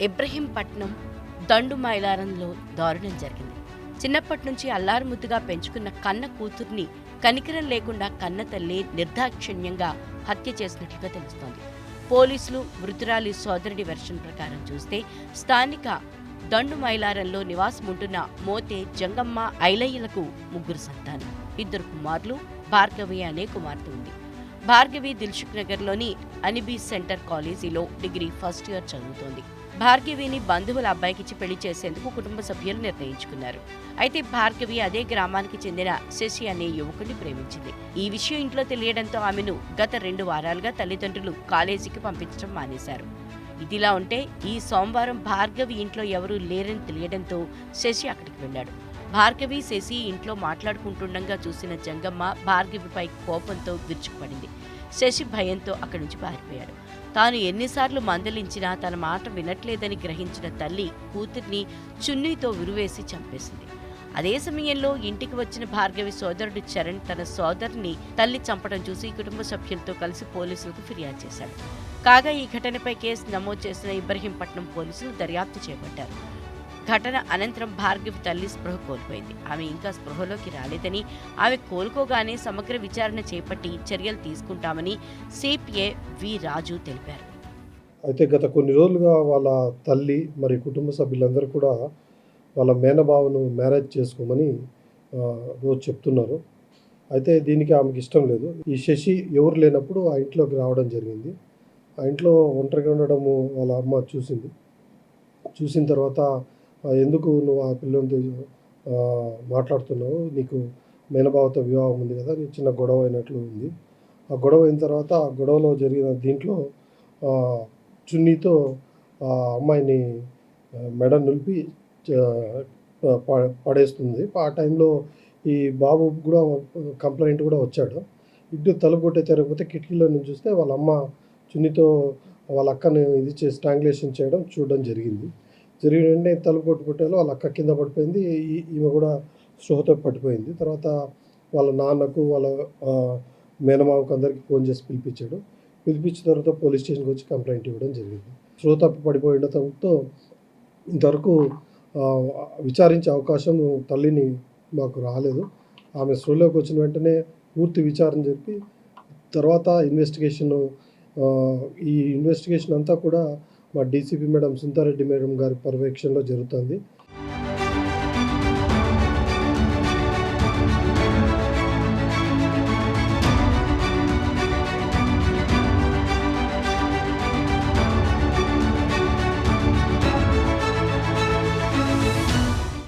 ఇబ్రహీంపట్నం దండు మైలారంలో దారుణం జరిగింది. చిన్నప్పటి నుంచి అల్లారుముద్దుగా పెంచుకున్న కన్న కూతుర్ని కనికరం లేకుండా కన్న తల్లి నిర్దాక్షిణ్యంగా హత్య చేసినట్లుగా తెలుస్తోంది. పోలీసులు మృతురాలి సోదరుడి వెర్షన్ ప్రకారం చూస్తే స్థానిక దండు మైలారంలో నివాసం ఉంటున్న మోతే జంగమ్మ ఐలయ్యలకు ముగ్గురు సంతానం. ఇద్దరు కుమారులు భార్గవి అనే కుమార్తె ఉంది. భార్గవి దిల్సుఖ్ నగర్లోని అనిబీ సెంటర్ కాలేజీలో డిగ్రీ ఫస్ట్ ఇయర్ చదువుతోంది. భార్గవిని బంధువుల అబ్బాయికిచ్చి పెళ్ళి చేసేందుకు కుటుంబ సభ్యులు నిర్ణయించుకున్నారు. అయితే భార్గవి అదే గ్రామానికి చెందిన శశి అనే యువకుడిని ప్రేమించింది. ఈ విషయం ఇంట్లో తెలియడంతో ఆమెను గత రెండు వారాలుగా తల్లిదండ్రులు కాలేజీకి పంపించడం మానేశారు. ఇదిలా ఉంటే ఈ సోమవారం భార్గవి ఇంట్లో ఎవరూ లేరని తెలియడంతో శశి అక్కడికి వెళ్ళాడు. భార్గవి శశి ఇంట్లో మాట్లాడుకుంటుండగా చూసిన జంగమ్మ భార్గవిపై కోపంతో విరుచుకుపడింది. శశి భయంతో అక్కడి నుంచి పారిపోయాడు. తాను ఎన్నిసార్లు మందలించినా తన మాట వినట్లేదని గ్రహించిన తల్లి కూతుర్ని చున్నీతో విరువేసి చంపేసింది. అదే సమయంలో ఇంటికి వచ్చిన భార్గవి సోదరుడు చరణ్ తన సోదరుని తల్లి చంపడం చూసి కుటుంబ సభ్యులతో కలిసి పోలీసులకు ఫిర్యాదు చేశాడు. కాగా ఈ ఘటనపై కేసు నమోదు చేసిన ఇబ్రహీంపట్నం పోలీసులు దర్యాప్తు చేపట్టారు. ఘటన అనంతరం భార్గవి తల్లి స్పృహ కోల్పోయింది. ఆమె ఇంకా స్పృహలోకి రాలేదని ఆమె కోలుకోగానే సమగ్ర విచారణ చేపట్టి చర్యలు తీసుకుంటామని సిపిఏ వి రాజు తెలిపారు. అయితే గత కొన్ని రోజులుగా వాళ్ళ తల్లి మరి కుటుంబ సభ్యులందరూ కూడా వాళ్ళ మేనబావను మ్యారేజ్ చేసుకోమని రోజు చెప్తున్నారు. అయితే దీనికి ఆమెకి ఇష్టం లేదు. ఈ శశి ఎవరు లేనప్పుడు ఆ ఇంట్లోకి రావడం జరిగింది. ఆ ఇంట్లో ఒంటరిగా ఉండడము వాళ్ళ అమ్మ చూసింది. చూసిన తర్వాత ఎందుకు నువ్వు ఆ పిల్లలతో మాట్లాడుతున్నావు? నీకు మేనభావతో వివాహం ఉంది కదా నీకు చిన్న గొడవ అయినట్లు ఉంది. ఆ గొడవ అయిన తర్వాత ఆ గొడవలో జరిగిన దీంట్లో చున్నీతో ఆ అమ్మాయిని మెడ నిలిపి పడేస్తుంది. ఆ టైంలో ఈ బాబు కూడా కంప్లైంట్ కూడా వచ్చాడు. ఇటు తలుపు కొట్టే తెరకపోతే కిటికీలో నుంచి చూస్తే వాళ్ళ అమ్మ చున్నీతో వాళ్ళ అక్కని ఇది చేసి స్ట్రాంగులేషన్ చేయడం చూడడం జరిగింది. జరిగిన వెంటనే తలుపు కొట్టు వాళ్ళ అక్క కింద పడిపోయింది. ఈ- ఈమె కూడా స్పృహతో పడిపోయింది. తర్వాత వాళ్ళ నాన్నకు వాళ్ళ ఆ, మేనమామకు అందరికీ ఫోన్ చేసి పిలిపించాడు. పిలిపించిన తర్వాత పోలీస్ స్టేషన్కి వచ్చి కంప్లైంట్ ఇవ్వడం జరిగింది. స్పృహ తప్పి పడిపోయి ఉండటంతో ఇంతవరకు విచారించే అవకాశం తల్లిని మాకు రాలేదు. ఆమె స్పృహలోకి వచ్చిన వెంటనే పూర్తి విచారణ జరిపి తర్వాత ఇన్వెస్టిగేషన్ ఈ ఇన్వెస్టిగేషన్ అంతా కూడా మా డీసీపీ మేడం సుంతారెడ్డి మేడం గారి పర్యవేక్షణలో జరుగుతుంది.